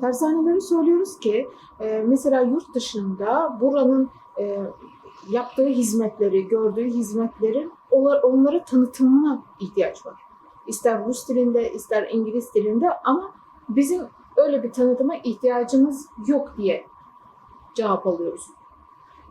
Tersaneleri söylüyoruz ki e, mesela yurt dışında buranın e, yaptığı hizmetleri, gördüğü hizmetlerin onlara tanıtımına ihtiyaç var. İster Rus dilinde, ister İngiliz dilinde ama bizim öyle bir tanıtıma ihtiyacımız yok diye cevap alıyoruz.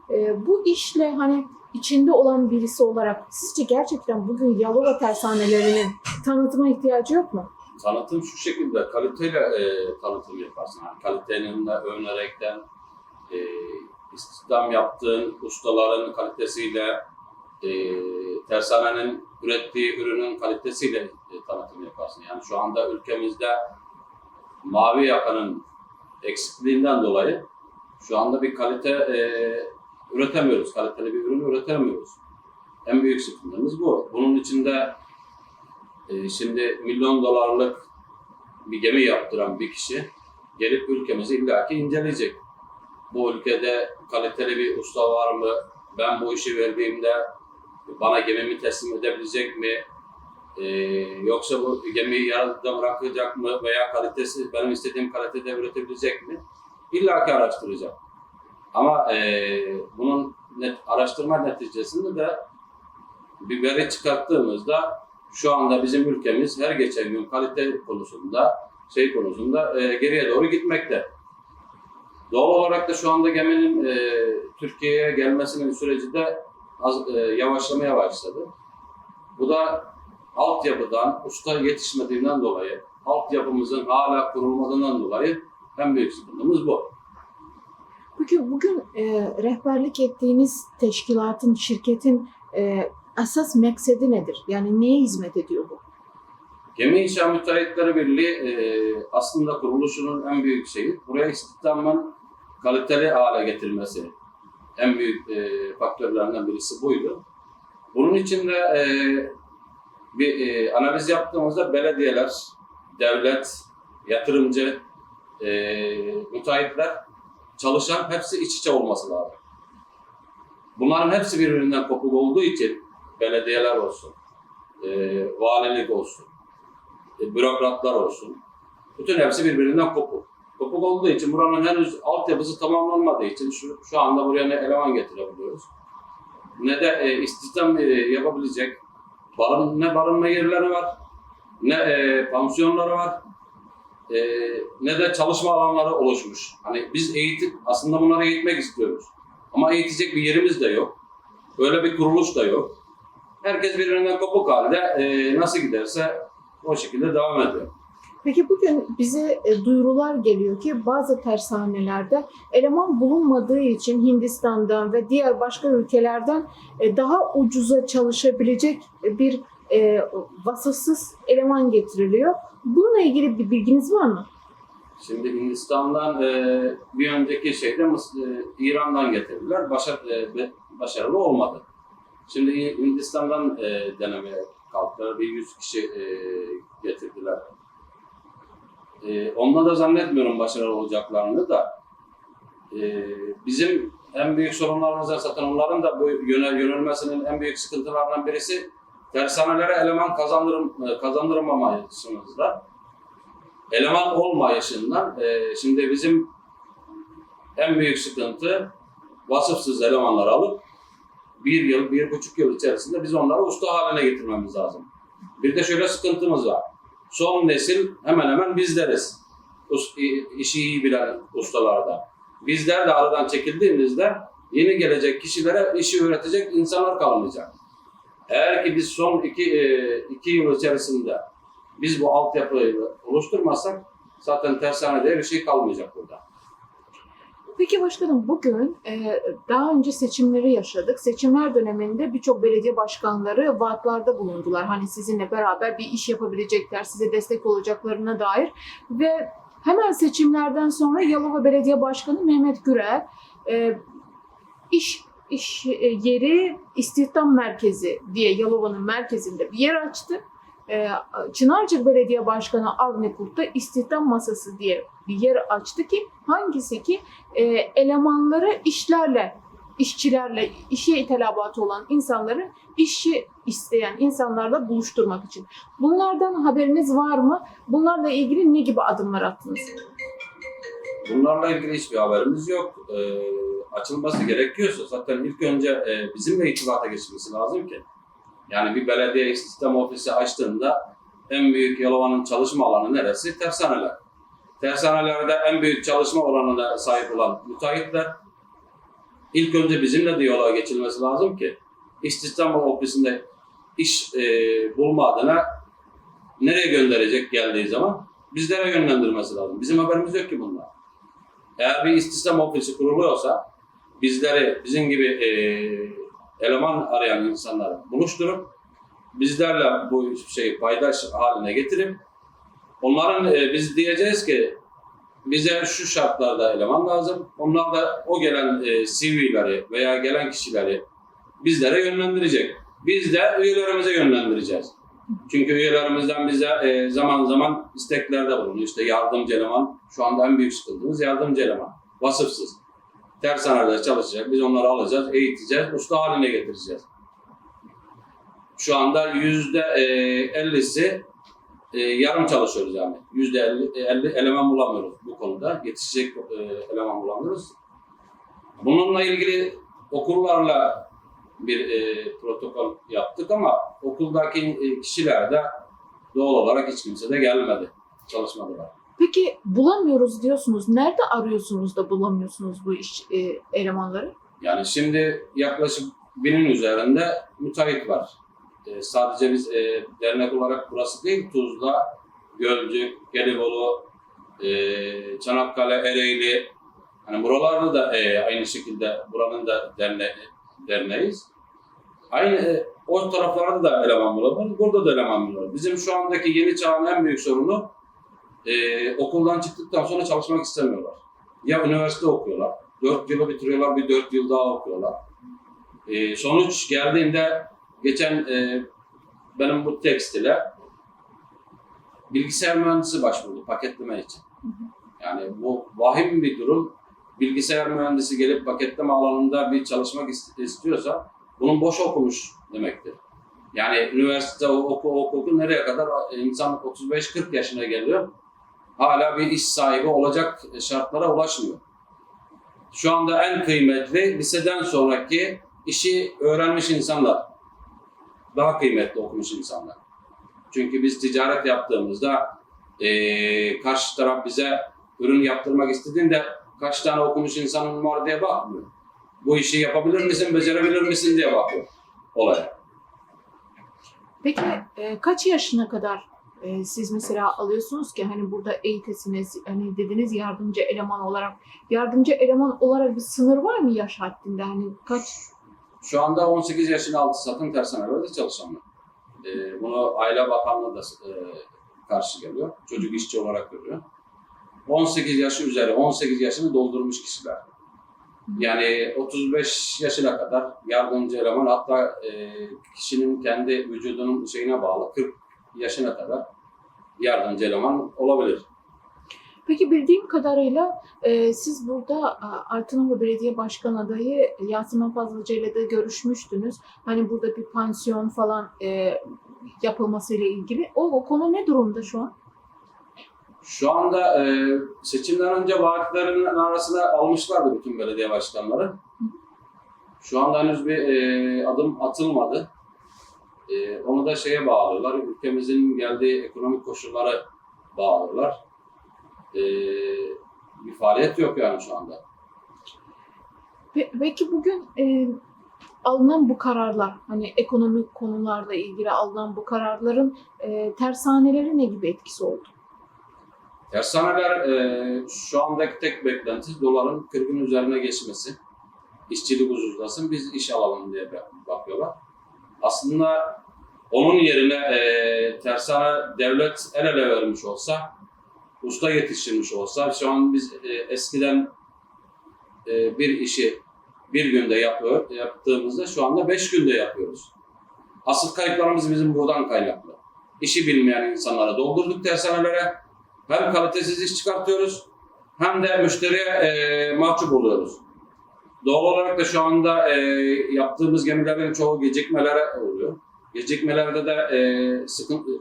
E, bu işle hani içinde olan birisi olarak sizce gerçekten bugün Yalova tersanelerinin tanıtıma ihtiyacı yok mu? Tanıtım şu şekilde, kaliteyle e, tanıtım yaparsın. Yani kalitenin de övünerekten, e, istihdam yaptığın ustaların kalitesiyle, e, tersanenin ürettiği ürünün kalitesiyle e, tanıtım yaparsın. Yani şu anda ülkemizde mavi yakanın eksikliğinden dolayı şu anda bir kalite e, üretemiyoruz. Kaliteli bir ürün üretemiyoruz. En büyük sıkıntımız bu. Bunun içinde e, şimdi milyon dolarlık bir gemi yaptıran bir kişi gelip ülkemizi illaki inceleyecek. Bu ülkede kaliteli bir usta var mı? Ben bu işi verdiğimde bana gemimi teslim edebilecek mi? Ee, yoksa bu gemiyi yarıda bırakacak mı veya kalitesi benim istediğim kalitede üretebilecek mi? İlla ki arashttıracak. Ama ee, bunun net, araştırma neticesinde de bir veri çıkarttığımızda şu anda bizim ülkemiz her geçen gün kalite konusunda, şey konusunda e, geriye doğru gitmekte. Doğal olarak da şu anda geminin e, Türkiye'ye gelmesinin süreci de az, e, yavaşlamaya başladı. Bu da altyapıdan, usta yetişmediğinden dolayı, altyapımızın hala kurulmadığından dolayı en büyük sıkıntımız bu. Bugün, bugün e, rehberlik ettiğiniz teşkilatın, şirketin e, asas maksedi nedir? Yani neye hizmet ediyor bu? Gemi İnşa Müteahhitleri Birliği e, aslında kuruluşunun en büyük şeyi buraya istihdamın kaliteli hale getirmesi. En büyük e, faktörlerinden birisi buydu. Bunun için de e, bir e, analiz yaptığımızda belediyeler, devlet, yatırımcı, e, müteahhitler, çalışan hepsi iç içe olması lazım. Bunların hepsi birbirinden kopuk olduğu için belediyeler olsun, e, valilik olsun, e, bürokratlar olsun. Bütün hepsi birbirinden kopuk. Kopuk olduğu için buranın henüz altyapısı tamamlanmadığı için şu, şu anda buraya ne eleman getirebiliyoruz. Ne de e, istihdam e, yapabilecek barın, ne barınma yerleri var, ne e, pansiyonları var, e, ne de çalışma alanları oluşmuş. Hani biz eğitim, aslında bunları eğitmek istiyoruz. Ama eğitecek bir yerimiz de yok. Böyle bir kuruluş da yok. Herkes birbirinden kopuk halde e, nasıl giderse o şekilde devam ediyor. Peki bugün bize e, duyurular geliyor ki bazı tersanelerde eleman bulunmadığı için Hindistan'dan ve diğer başka ülkelerden e, daha ucuza çalışabilecek bir e, vasıfsız eleman getiriliyor. Bununla ilgili bir bilginiz var mı? Şimdi Hindistan'dan bir önceki şeyde İran'dan getirdiler. Başarılı olmadı. Şimdi Hindistan'dan e, denemeye kalktılar. Bir 100 kişi e, getirdiler. E, onunla da zannetmiyorum başarılı olacaklarını da. E, bizim en büyük sorunlarımız da zaten onların da bu yöne yönelmesinin en büyük sıkıntılarından birisi tersanelere eleman kazandırım, e, kazandırmamayışımızda eleman olmayışından e, şimdi bizim en büyük sıkıntı vasıfsız elemanları alıp bir yıl, bir buçuk yıl içerisinde biz onları usta haline getirmemiz lazım. Bir de şöyle sıkıntımız var. Son nesil hemen hemen bizleriz. İşi iyi bilen ustalarda. Bizler de aradan çekildiğimizde yeni gelecek kişilere işi öğretecek insanlar kalmayacak. Eğer ki biz son iki, e, iki yıl içerisinde biz bu altyapıyı oluşturmazsak zaten tersanede bir şey kalmayacak burada. Peki başkanım bugün e, daha önce seçimleri yaşadık. Seçimler döneminde birçok belediye başkanları vaatlarda bulundular. Hani sizinle beraber bir iş yapabilecekler, size destek olacaklarına dair. Ve hemen seçimlerden sonra Yalova Belediye Başkanı Mehmet Gürel e, iş iş e, yeri istihdam merkezi diye Yalova'nın merkezinde bir yer açtı. E, Çınarcık Belediye Başkanı Avni Kurt da istihdam masası diye bir yer açtı ki hangisi ki e, elemanları işlerle, işçilerle, işe itelabatı olan insanları işi isteyen insanlarla buluşturmak için. Bunlardan haberiniz var mı? Bunlarla ilgili ne gibi adımlar attınız? bunlarla ilgili hiçbir haberimiz yok. E, açılması gerekiyorsa zaten ilk önce e, bizimle irtibata geçmesi lazım ki. Yani bir belediye istihdam ofisi açtığında en büyük Yalova'nın çalışma alanı neresi? Tersaneler. Tersanelerde en büyük çalışma oranına sahip olan müteahhitler ilk önce bizimle diyaloğa geçilmesi lazım ki istihdam ofisinde iş e, bulma adına nereye gönderecek geldiği zaman bizlere yönlendirmesi lazım. Bizim haberimiz yok ki bunlar. Eğer bir istihdam ofisi kuruluyorsa bizleri bizim gibi e, eleman arayan insanları buluşturup bizlerle bu şeyi paydaş haline getirip onların e, biz diyeceğiz ki bize şu şartlarda eleman lazım. Onlar da o gelen e, CV'leri veya gelen kişileri bizlere yönlendirecek. Biz de üyelerimize yönlendireceğiz. Çünkü üyelerimizden bize e, zaman zaman isteklerde bulunuyor. İşte yardımcı eleman, şu anda en büyük sıkıntımız yardımcı eleman. Vasıfsız. Tersanelerde çalışacak, biz onları alacağız, eğiteceğiz, usta haline getireceğiz. Şu anda yüzde e, ellisi e, yarım çalışıyoruz yani. Yüzde elli, elli eleman bulamıyoruz bu konuda. Yetişecek e, eleman bulamıyoruz. Bununla ilgili okullarla bir e, protokol yaptık ama okuldaki e, kişiler de doğal olarak hiç kimse de gelmedi. Çalışmadılar. Peki bulamıyoruz diyorsunuz. Nerede arıyorsunuz da bulamıyorsunuz bu iş e, elemanları? Yani şimdi yaklaşık binin üzerinde müteahhit var. E, sadece biz e, dernek olarak burası değil, Tuzla, Gölcük, Gelibolu, e, Çanakkale, Ereğli, hani buralarda da e, aynı şekilde buranın da derne, derneğiz. Aynı e, o taraflarda da eleman bulabilir, burada da eleman bulabilir. Bizim şu andaki yeni çağın en büyük sorunu e, okuldan çıktıktan sonra çalışmak istemiyorlar. Ya üniversite okuyorlar, dört yılı bitiriyorlar, bir dört yıl daha okuyorlar. E, sonuç geldiğinde geçen e, benim bu tekstile bilgisayar mühendisi başvurdu paketleme için. Yani bu vahim bir durum. Bilgisayar mühendisi gelip paketleme alanında bir çalışmak ist- istiyorsa bunun boş okumuş demektir. Yani üniversite oku oku oku nereye kadar insan 35-40 yaşına geliyor. Hala bir iş sahibi olacak şartlara ulaşmıyor. Şu anda en kıymetli liseden sonraki işi öğrenmiş insanlar. Daha kıymetli okumuş insanlar. Çünkü biz ticaret yaptığımızda eee karşı taraf bize ürün yaptırmak istediğinde kaç tane okumuş insanın var diye bakmıyor. Bu işi yapabilir misin, becerebilir misin diye bakıyor olaya. Peki e, kaç yaşına kadar e, siz mesela alıyorsunuz ki hani burada eğitesiniz, hani dediniz yardımcı eleman olarak. Yardımcı eleman olarak bir sınır var mı yaş haddinde? Hani kaç? Şu anda 18 yaşın altı sakın tersanelerde çalışanlar. Ee, bunu Aile Bakanlığı da e, karşı geliyor. Çocuk işçi olarak görüyor. 18 yaşı üzeri, 18 yaşını doldurmuş kişiler. Yani 35 yaşına kadar yardımcı eleman hatta e, kişinin kendi vücudunun şeyine bağlı 40 yaşına kadar yardımcı eleman olabilir. Peki bildiğim kadarıyla e, siz burada Altınoluk Belediye Başkan adayı Yasemin Fazlıca ile de görüşmüştünüz. Hani burada bir pansiyon falan e, yapılmasıyla ilgili. O, o konu ne durumda şu an? Şu anda e, seçimden önce vaatlerin arasına almışlardı bütün belediye başkanları. Şu anda henüz bir e, adım atılmadı. E, onu da şeye bağlıyorlar, ülkemizin geldiği ekonomik koşullara bağlıyorlar. E, bir faaliyet yok yani şu anda. Pe- Peki bugün e, alınan bu kararlar, hani ekonomik konularla ilgili alınan bu kararların e, tersaneleri ne gibi etkisi oldu? Tersaneler e, şu andaki tek beklenti doların 40'ın üzerine geçmesi. İşçilik ucuzlasın, biz iş alalım diye bakıyorlar. Aslında onun yerine e, tersane devlet el ele vermiş olsa, usta yetiştirmiş olsa, şu an biz e, eskiden e, bir işi bir günde yapıyor, yaptığımızda şu anda beş günde yapıyoruz. Asıl kayıplarımız bizim buradan kaynaklı. İşi bilmeyen insanlara doldurduk tersanelere, hem kalitesiz iş çıkartıyoruz hem de müşteriye e, mahcup oluyoruz. Doğal olarak da şu anda e, yaptığımız gemilerin çoğu gecikmelere oluyor. Gecikmelerde de e, sıkıntı,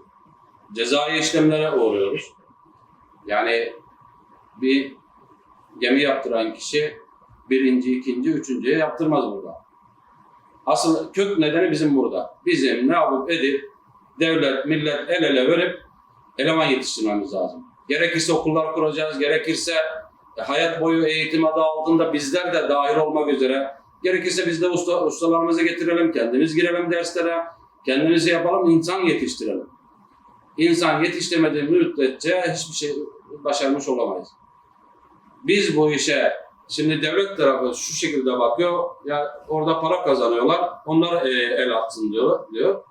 cezai işlemlere uğruyoruz. Yani bir gemi yaptıran kişi birinci, ikinci, üçüncüye yaptırmaz burada. Asıl kök nedeni bizim burada. Bizim ne yapıp edip devlet, millet el ele verip eleman yetiştirmemiz lazım. Gerekirse okullar kuracağız, gerekirse hayat boyu eğitim adı altında bizler de dahil olmak üzere gerekirse biz de usta, ustalarımızı getirelim, kendimiz girelim derslere, kendimizi yapalım, insan yetiştirelim. İnsan yetiştirmediği müddetçe hiçbir şey başarmış olamayız. Biz bu işe şimdi devlet tarafı şu şekilde bakıyor, ya orada para kazanıyorlar, onlar e, el atsın diyor. diyor.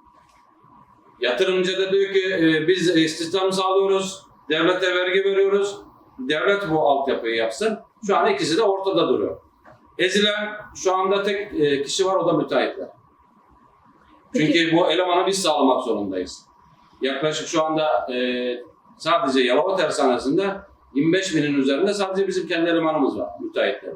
Yatırımcı da diyor ki e, biz istihdam sağlıyoruz, devlete vergi veriyoruz, devlet bu altyapıyı yapsın. Şu an ikisi de ortada duruyor. Ezilen şu anda tek e, kişi var o da müteahhitler. Peki- Çünkü bu elemanı biz sağlamak zorundayız. Yaklaşık şu anda e, sadece Yalova Tersanesi'nde 25 binin üzerinde sadece bizim kendi elemanımız var, müteahhitler.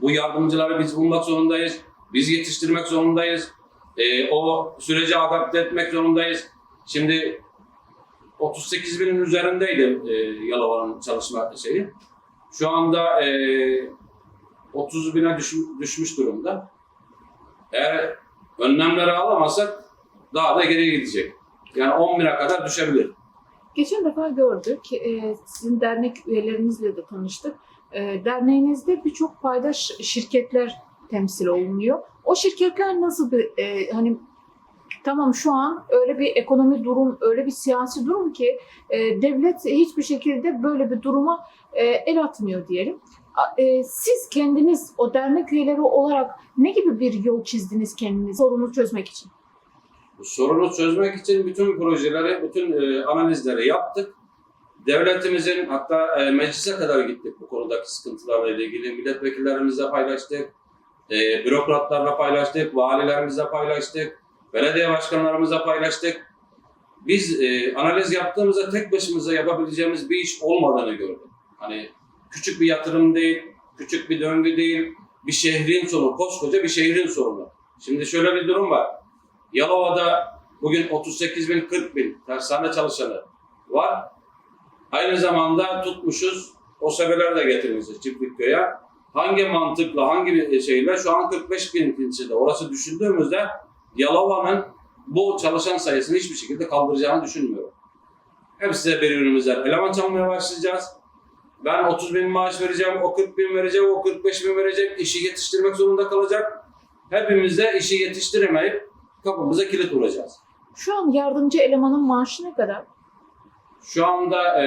Bu yardımcıları biz bulmak zorundayız, biz yetiştirmek zorundayız, e, o süreci adapte etmek zorundayız. Şimdi 38 binin üzerindeydi e, Yalova'nın çalışma şeyi. Şu anda e, 30 bine düş- düşmüş durumda. Eğer önlemleri alamazsak daha da geriye gidecek. Yani 10 bine kadar düşebilir. Geçen defa gördük, e, sizin dernek üyelerinizle de tanıştık. E, derneğinizde birçok paydaş şirketler temsil olunuyor. O şirketler nasıl bir, e, hani tamam şu an öyle bir ekonomi durum, öyle bir siyasi durum ki e, devlet hiçbir şekilde böyle bir duruma e, el atmıyor diyelim. E, siz kendiniz o dernek üyeleri olarak ne gibi bir yol çizdiniz kendiniz sorunu çözmek için? Sorunu çözmek için bütün projeleri, bütün e, analizleri yaptık. Devletimizin hatta e, meclise kadar gittik bu konudaki sıkıntılarla ilgili. Milletvekillerimizle paylaştık, e, bürokratlarla paylaştık, valilerimizle paylaştık, belediye başkanlarımızla paylaştık. Biz e, analiz yaptığımızda tek başımıza yapabileceğimiz bir iş olmadığını gördük. Hani küçük bir yatırım değil, küçük bir döngü değil, bir şehrin sorunu, koskoca bir şehrin sorunu. Şimdi şöyle bir durum var. Yalova'da bugün 38 bin, 40 bin tersane çalışanı var. Aynı zamanda tutmuşuz, o sebeler de getirmişiz Çiftlikköy'e. Hangi mantıkla, hangi şeyle şu an 45 bin de orası düşündüğümüzde Yalova'nın bu çalışan sayısını hiçbir şekilde kaldıracağını düşünmüyorum. Hepsi birbirimizden eleman çalmaya başlayacağız. Ben 30 bin maaş vereceğim, o 40 bin vereceğim, o 45 bin verecek, işi yetiştirmek zorunda kalacak. Hepimiz de işi yetiştiremeyip kapımıza kilit vuracağız. Şu an yardımcı elemanın maaşı ne kadar? Şu anda e,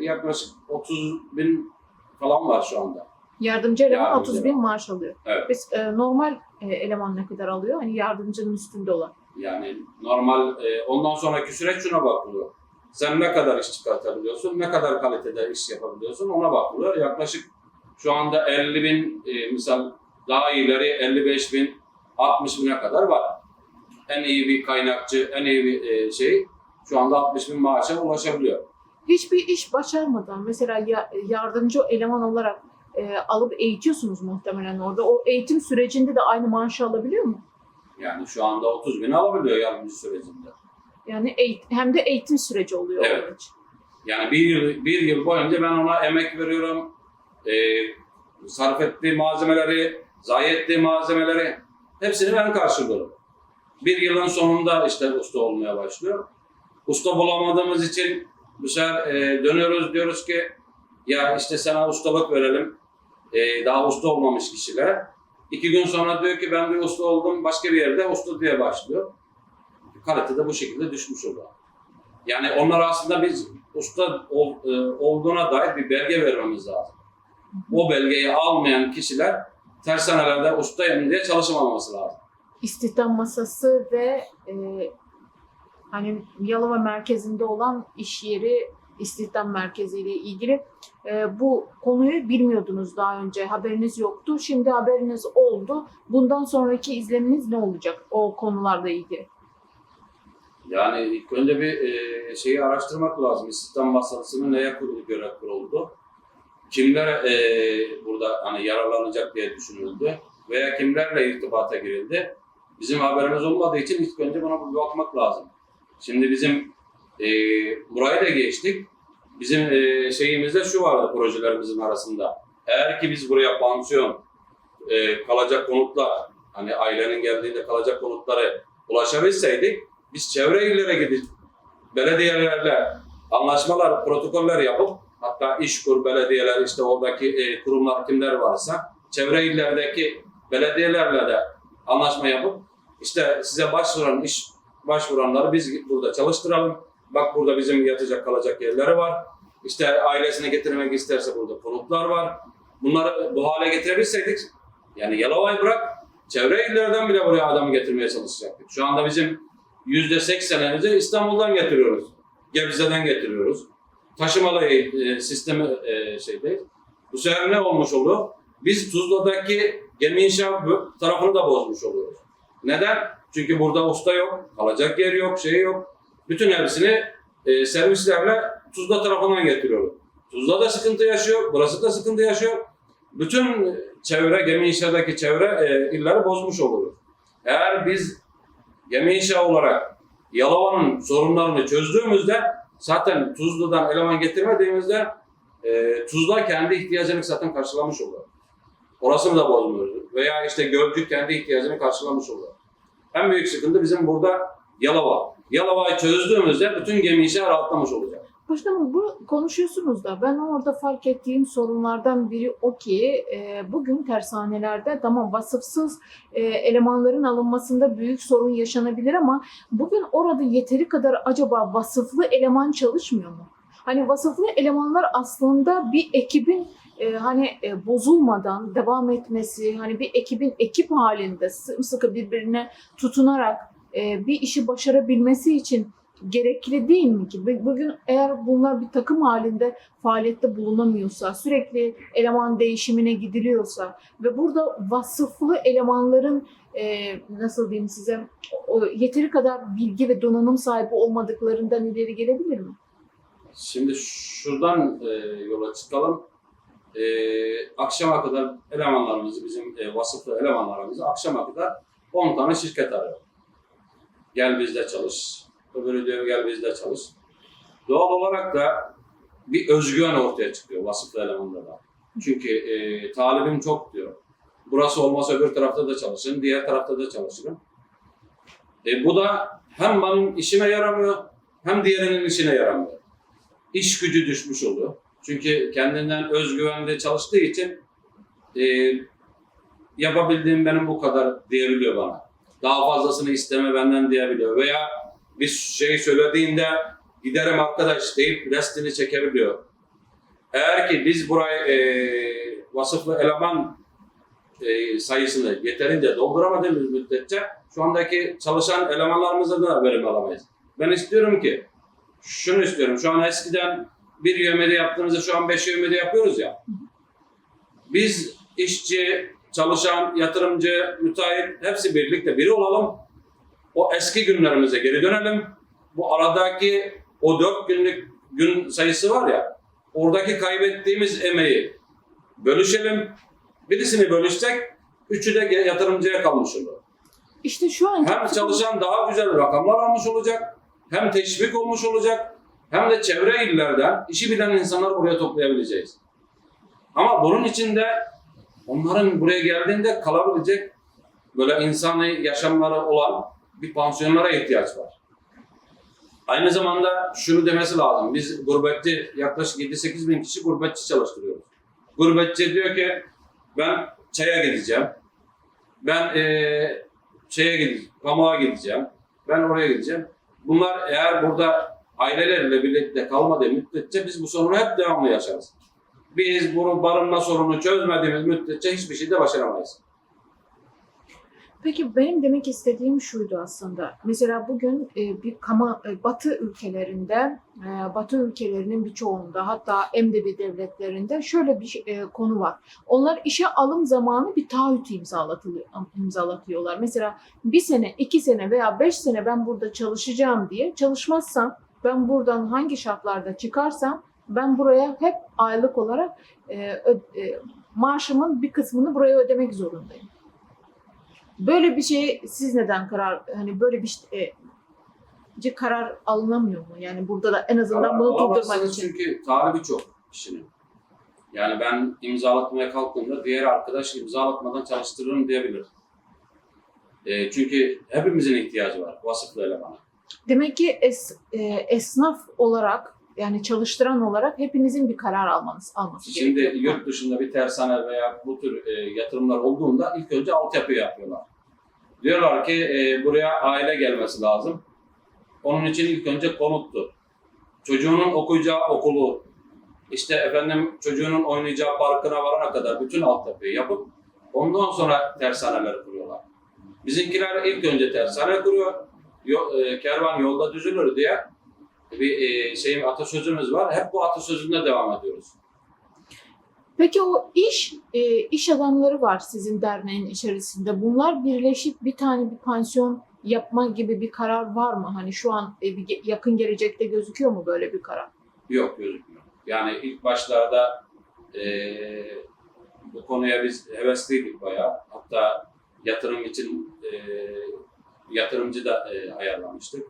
yaklaşık 30 bin falan var şu anda. Yardımcı eleman Yardımcı 30 bin maaş alıyor. Evet. Biz e, normal e, eleman ne kadar alıyor? Hani yardımcının üstünde olan. Yani normal e, ondan sonraki süreç şuna bakılıyor. Sen ne kadar iş çıkartabiliyorsun, ne kadar kalitede iş yapabiliyorsun ona bakılıyor. Yaklaşık şu anda 50 bin, e, misal daha ileri 55 bin, 60 bine kadar var. En iyi bir kaynakçı, en iyi bir e, şey şu anda 60 bin maaşa ulaşabiliyor. Hiçbir iş başarmadan mesela ya- yardımcı eleman olarak e, alıp eğitiyorsunuz muhtemelen orada. O eğitim sürecinde de aynı maaşı alabiliyor mu? Yani şu anda 30 bin alabiliyor yardımcı sürecinde. Yani eğit- hem de eğitim süreci oluyor Evet. onun için. Yani bir yıl, bir yıl boyunca ben ona emek veriyorum. Ee, sarf ettiği malzemeleri, zayi ettiği malzemeleri hepsini ben karşılıyorum. Bir yılın sonunda işte usta olmaya başlıyor. Usta bulamadığımız için bu sefer e, dönüyoruz diyoruz ki ya işte sana ustalık verelim. E, daha usta olmamış kişilere. İki gün sonra diyor ki ben bir usta oldum başka bir yerde usta diye başlıyor. Kalite de bu şekilde düşmüş oluyor. Yani onlar aslında biz usta ol, e, olduğuna dair bir belge vermemiz lazım. O belgeyi almayan kişiler tersanelerde ustayım diye çalışamaması lazım. İstihdam masası ve e, hani Yalova merkezinde olan iş yeri istihdam merkeziyle ilgili e, bu konuyu bilmiyordunuz daha önce haberiniz yoktu. Şimdi haberiniz oldu. Bundan sonraki izleminiz ne olacak o konularla ilgili? Yani ilk önce bir e, şeyi araştırmak lazım. İstihdam masasının neye kurulu göre kuruldu? Kimler e, burada hani yararlanacak diye düşünüldü? Veya kimlerle irtibata girildi? Bizim haberimiz olmadığı için ilk önce buna bir bakmak lazım. Şimdi bizim e, burayı da geçtik. Bizim e, şeyimizde şu vardı projelerimizin arasında. Eğer ki biz buraya pansiyon, e, kalacak konutlar, hani ailenin geldiğinde kalacak konutları ulaşabilseydik, biz çevre illere gidip belediyelerle anlaşmalar, protokoller yapıp hatta İşkur, belediyeler, işte oradaki e, kurumlar kimler varsa çevre illerdeki belediyelerle de anlaşma yapıp işte size başvuran iş başvuranları biz burada çalıştıralım. Bak burada bizim yatacak kalacak yerleri var. İşte ailesini getirmek isterse burada konutlar var. Bunları bu hale getirebilseydik yani Yalova'yı bırak çevre illerden bile buraya adam getirmeye çalışacaktık. Şu anda bizim yüzde seksenimizi İstanbul'dan getiriyoruz. Gebze'den getiriyoruz. Taşımalı e, sistemi e, şeyde. Bu sefer ne olmuş oldu? Biz Tuzla'daki gemi inşaat tarafını da bozmuş oluyoruz. Neden? Çünkü burada usta yok, kalacak yer yok, şey yok. Bütün hepsini e, servislerle Tuzla tarafından getiriyoruz. Tuzla da sıkıntı yaşıyor, burası da sıkıntı yaşıyor. Bütün çevre, gemi inşaatdaki çevre e, illeri bozmuş oluyoruz. Eğer biz gemi inşa olarak Yalova'nın sorunlarını çözdüğümüzde zaten Tuzla'dan eleman getirmediğimizde e, Tuzla kendi ihtiyacını zaten karşılamış oluyor. Orasını da bozmuyoruz. Veya işte Gölcük kendi ihtiyacını karşılamış oluyor. En büyük sıkıntı bizim burada Yalova. Yalova'yı çözdüğümüzde bütün gemi işi rahatlamış olacak. Başkanım bu konuşuyorsunuz da ben orada fark ettiğim sorunlardan biri o ki e, bugün tersanelerde tamam vasıfsız e, elemanların alınmasında büyük sorun yaşanabilir ama bugün orada yeteri kadar acaba vasıflı eleman çalışmıyor mu? Hani vasıflı elemanlar aslında bir ekibin e, hani e, bozulmadan devam etmesi, hani bir ekibin ekip halinde sımsıkı birbirine tutunarak bir işi başarabilmesi için gerekli değil mi ki? Bu- Bugün eğer bunlar bir takım halinde faaliyette bulunamıyorsa, sürekli eleman değişimine gidiliyorsa ve burada vasıflı elemanların e, nasıl diyeyim size yeteri kadar bilgi ve donanım sahibi olmadıklarından ileri gelebilir mi? Şimdi şuradan e, yola çıkalım. E, akşama kadar elemanlarımızı, bizim e, vasıflı elemanlarımızı akşama kadar 10 tane şirket arıyor. Gel bizde çalış. Öbürü diyor gel bizde çalış. Doğal olarak da bir özgüven ortaya çıkıyor vasıflı elemanlarda. Çünkü e, talibim çok diyor. Burası olmasa öbür tarafta da çalışırım, diğer tarafta da çalışırım. E, bu da hem benim işime yaramıyor, hem diğerinin işine yaramıyor iş gücü düşmüş oluyor. Çünkü kendinden özgüvenli çalıştığı için e, yapabildiğim benim bu kadar diyebiliyor bana. Daha fazlasını isteme benden diyebiliyor. Veya bir şey söylediğinde giderim arkadaş deyip restini çekebiliyor. Eğer ki biz burayı e, vasıflı eleman e, sayısını yeterince dolduramadığımız müddetçe şu andaki çalışan elemanlarımıza da verim alamayız. Ben istiyorum ki şunu istiyorum. Şu an eskiden bir yövmede yaptığımızda şu an beş yövmede yapıyoruz ya. Biz işçi, çalışan, yatırımcı, müteahhit hepsi birlikte biri olalım. O eski günlerimize geri dönelim. Bu aradaki o dört günlük gün sayısı var ya, oradaki kaybettiğimiz emeği bölüşelim. Birisini bölüşsek, üçü de yatırımcıya kalmış olur. İşte şu an Hem çalışan daha güzel rakamlar almış olacak, hem teşvik olmuş olacak, hem de çevre illerden işi bilen insanlar buraya toplayabileceğiz. Ama bunun için de onların buraya geldiğinde kalabilecek böyle insani yaşamları olan bir pansiyonlara ihtiyaç var. Aynı zamanda şunu demesi lazım. Biz gurbetçi yaklaşık 7-8 bin kişi gurbetçi çalıştırıyoruz. Gurbetçi diyor ki ben çaya gideceğim. Ben eee şeye gideceğim, pamuğa gideceğim. Ben oraya gideceğim. Bunlar eğer burada ailelerle birlikte kalmadığı müddetçe biz bu sorunu hep devamlı yaşarız. Biz bunu barınma sorunu çözmediğimiz müddetçe hiçbir şey de başaramayız. Peki benim demek istediğim şuydu aslında. Mesela bugün e, bir kama, e, Batı ülkelerinde, e, Batı ülkelerinin birçoğunda hatta emdebi devletlerinde şöyle bir şey- konu var. Onlar işe alım zamanı bir taahhüt imzalatıyorlar. Mesela bir sene, iki sene veya beş sene ben burada çalışacağım diye çalışmazsam ben buradan hangi şartlarda çıkarsam ben buraya hep aylık olarak e, ö- e, maaşımın bir kısmını buraya ödemek zorundayım. Böyle bir şey siz neden karar hani böyle bir e, karar alınamıyor mu? Yani burada da en azından bunu durdurmak için. Çünkü talibi çok kişinin. Yani ben imzalatmaya kalktığımda diğer arkadaş imzalatmadan çalıştırırım diyebilir. E, çünkü hepimizin ihtiyacı var vasıflı elemana. Demek ki es, e, esnaf olarak yani çalıştıran olarak hepinizin bir karar almanız alması Şimdi gerekiyor. yurt dışında bir tersane veya bu tür e, yatırımlar olduğunda ilk önce altyapı yapıyorlar. Diyorlar ki e, buraya aile gelmesi lazım. Onun için ilk önce konuttu. Çocuğunun okuyacağı okulu, işte efendim çocuğunun oynayacağı parkına varana kadar bütün altyapıyı yapıp ondan sonra tersaneler kuruyorlar. Bizimkiler ilk önce tersane kuruyor. Yo- e, kervan yolda düzülür diye bir e, şeyin atasözümüz var. Hep bu atasözünde devam ediyoruz. Peki o iş e, iş adamları var sizin derneğin içerisinde. Bunlar birleşip bir tane bir pansiyon yapma gibi bir karar var mı? Hani şu an e, bir yakın gelecekte gözüküyor mu böyle bir karar? Yok gözükmüyor. Yani ilk başlarda eee, bu konuya biz hevesliydik bayağı. Hatta yatırım için eee, yatırımcı da eee, ayarlamıştık.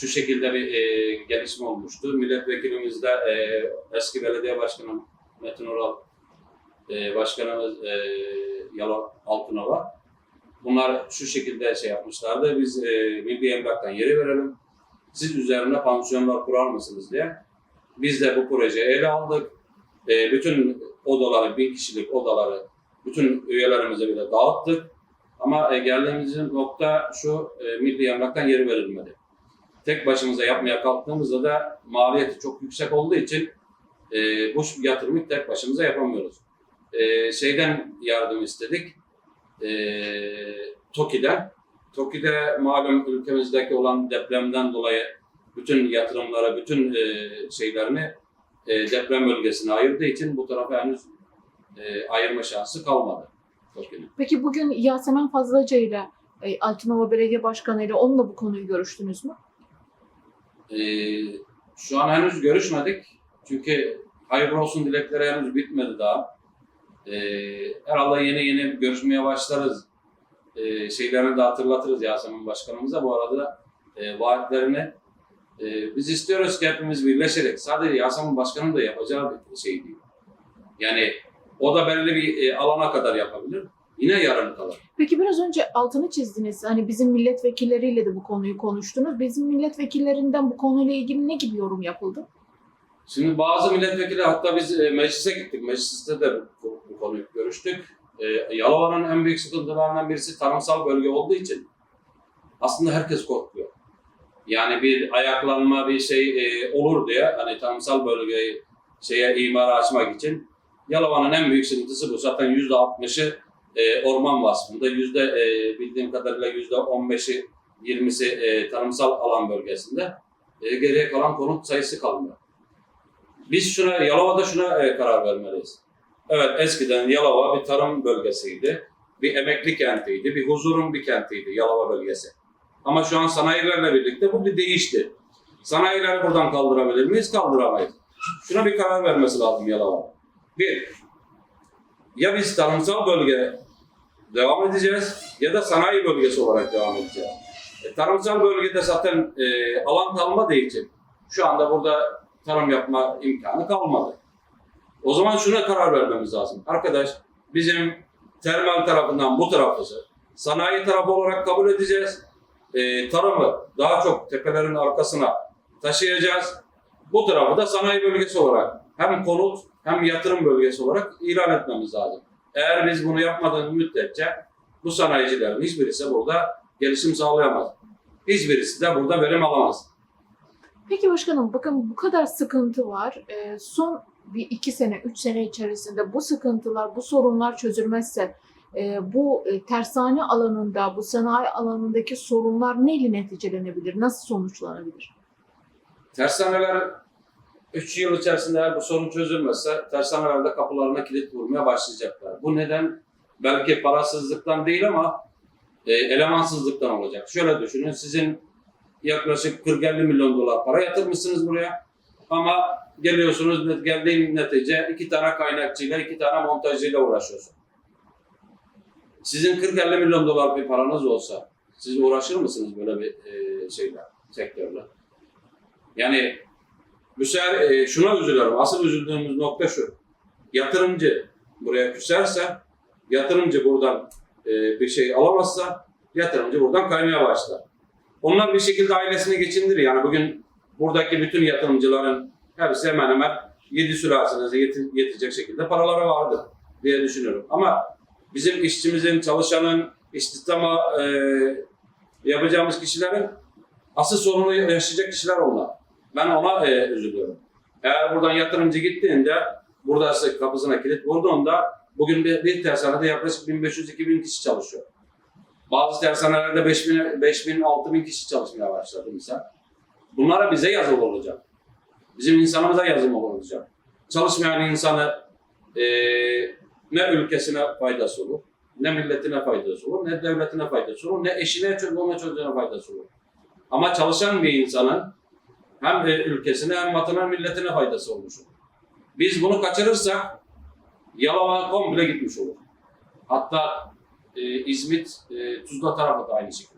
Şu şekilde bir eee, gelişme olmuştu. Milletvekilimiz de eee, eski belediye başkanı Metin Oral, eee, başkanımız eee Yalo Altınova. Bunlar şu şekilde şey yapmışlardı. Biz eee Milli Emlak'tan yeri verelim. Siz üzerine pansiyonlar kurar mısınız diye. Biz de bu projeyi ele aldık. E, bütün odaları, bin kişilik odaları bütün üyelerimize bile dağıttık. Ama e, geldiğimiz nokta şu, e, milli emlaktan yeri verilmedi. Tek başımıza yapmaya kalktığımızda da maliyeti çok yüksek olduğu için e, bu yatırımı tek başımıza yapamıyoruz. E, şeyden yardım istedik, e, TOKİ'den. TOKİ'de malum ülkemizdeki olan depremden dolayı bütün yatırımlara, bütün e, şeylerini e, deprem bölgesine ayırdığı için bu tarafa henüz e, ayırma şansı kalmadı. TOKİ'nin. Peki bugün Yasemen Fazlaca ile e, Altınova Belediye Başkanı ile onunla bu konuyu görüştünüz mü? E, şu an henüz görüşmedik. Çünkü hayırlı olsun dilekleri henüz bitmedi daha. E, herhalde yeni yeni görüşmeye başlarız. E, şeylerini de hatırlatırız Yasemin Başkanımıza. Bu arada e, vaatlerini e, biz istiyoruz ki hepimiz birleşerek. Sadece Yasemin Başkan'ın da yapacağı bir şey değil. Yani o da belli bir e, alana kadar yapabilir. Yine yarım kalır. Peki biraz önce altını çizdiniz. Hani bizim milletvekilleriyle de bu konuyu konuştunuz. Bizim milletvekillerinden bu konuyla ilgili ne gibi yorum yapıldı? Şimdi bazı milletvekili hatta biz e, meclise gittik. Mecliste de bu, bu konuyu görüştük. E, Yalova'nın en büyük sıkıntılarından birisi tarımsal bölge olduğu için aslında herkes korkuyor. Yani bir ayaklanma bir şey e, olur diye hani tarımsal bölgeyi şeye imara açmak için Yalova'nın en büyük sıkıntısı bu. Zaten yüzde altmışı e, orman vasfında, yüzde e, bildiğim kadarıyla yüzde on beşi, yirmisi e, tarımsal alan bölgesinde. Geriye kalan konut sayısı kalmıyor. Biz şuna, Yalova'da şuna karar vermeliyiz. Evet eskiden Yalova bir tarım bölgesiydi. Bir emekli kentiydi, bir huzurun bir kentiydi Yalova bölgesi. Ama şu an sanayilerle birlikte bu bir değişti. Sanayileri buradan kaldırabilir miyiz? Kaldıramayız. Şuna bir karar vermesi lazım Yalova. Bir, ya biz tarımsal bölge devam edeceğiz ya da sanayi bölgesi olarak devam edeceğiz. E, tarımsal bölgede zaten e, alan kalmadığı için şu anda burada tarım yapma imkanı kalmadı. O zaman şuna karar vermemiz lazım. Arkadaş bizim termal tarafından bu tarafısı sanayi tarafı olarak kabul edeceğiz. E, tarımı daha çok tepelerin arkasına taşıyacağız. Bu tarafı da sanayi bölgesi olarak hem konut hem yatırım bölgesi olarak ilan etmemiz lazım. Eğer biz bunu yapmadığımız müddetçe bu sanayicilerin hiçbirisi burada gelişim sağlayamaz. Hiçbirisi de burada verim alamaz. Peki başkanım bakın bu kadar sıkıntı var. Ee, son bir iki sene, üç sene içerisinde bu sıkıntılar, bu sorunlar çözülmezse e, bu e, tersane alanında, bu sanayi alanındaki sorunlar neyle neticelenebilir? Nasıl sonuçlanabilir? Tersaneler 3 yıl içerisinde eğer bu sorun çözülmezse tersanelerde kapılarına kilit vurmaya başlayacaklar. Bu neden belki parasızlıktan değil ama e, elemansızlıktan olacak. Şöyle düşünün sizin yaklaşık 40-50 milyon dolar para yatırmışsınız buraya ama geliyorsunuz geldiğin netice iki tane kaynakçıyla iki tane montajcıyla uğraşıyorsun. Sizin 40-50 milyon dolar bir paranız olsa siz uğraşır mısınız böyle bir e, şeyle? sektörde. Yani sefer e, şuna üzülüyorum. Asıl üzüldüğümüz nokta şu. Yatırımcı buraya küserse, yatırımcı buradan e, bir şey alamazsa, yatırımcı buradan kaymaya başlar. Onlar bir şekilde ailesini geçindirir. Yani bugün buradaki bütün yatırımcıların hepsi hemen hemen yedi sülalesine yeti- yetecek şekilde paraları vardır diye düşünüyorum. Ama bizim işçimizin, çalışanın, istihdama e, yapacağımız kişilerin asıl sorunu yaşayacak kişiler onlar. Ben ona e, üzülüyorum. Eğer buradan yatırımcı gittiğinde, burada size kapısına kilit vurduğunda bugün bir, bir tersanede yaklaşık 1500-2000 kişi çalışıyor. Bazı tersanelerde 5000, 5000 6000 kişi çalışmaya başladı misal. Bunlara bize yazılı olacak. Bizim insanımıza yazılı olacak. Çalışmayan insanı e, ne ülkesine faydası olur, ne milletine faydası olur, ne devletine faydası olur, ne eşine, çocuğuna, çocuğuna faydası olur. Ama çalışan bir insanın hem ülkesine hem vatana milletine faydası olmuş olur. Biz bunu kaçırırsak Yalova komple gitmiş olur. Hatta e, İzmit, e, Tuzla tarafı da aynı şekilde.